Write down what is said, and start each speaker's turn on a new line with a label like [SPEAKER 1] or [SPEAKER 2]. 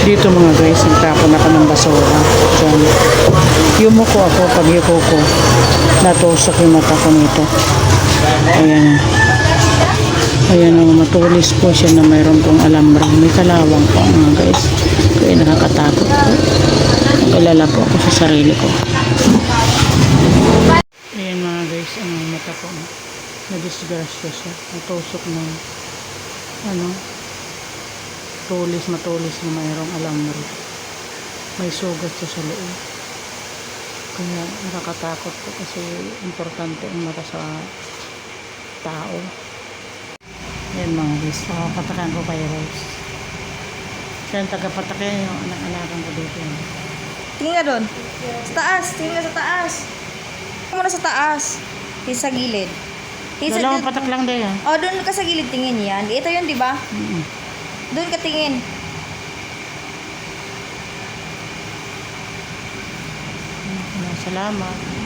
[SPEAKER 1] Dito mga guys, nagtapon ako ng basura. Diyan. Yumuko ako pag yuko ko. Natusok yung mata ko nito. Ayan. Ayan o, matulis po siya na mayroon pong alambre. May kalawang po mga guys. Kaya nakakatakot po. Kilala po ako sa sarili ko. Ayan mga guys, ang mata ko. Nadisgrasya siya. Natusok ng ano, tulis, matulis na mayroong alambre. May sugat siya sa loob. Kaya nakakatakot po kasi importante ang mata sa tao. Yan mga guys, nakapatakan ko kay Rose. Siya ang tagapatakan yung anak-anakan ko dito.
[SPEAKER 2] Tingin ka doon. Sa taas. Tingin ka sa taas. Tingin mo na sa taas. Tingin sa gilid.
[SPEAKER 1] Dalawang patak lang din yan.
[SPEAKER 2] Oh, doon ka sa gilid tingin yan. Ito yun, di ba?
[SPEAKER 1] Mm-mm.
[SPEAKER 2] Doon ka tingin.
[SPEAKER 1] Salamat.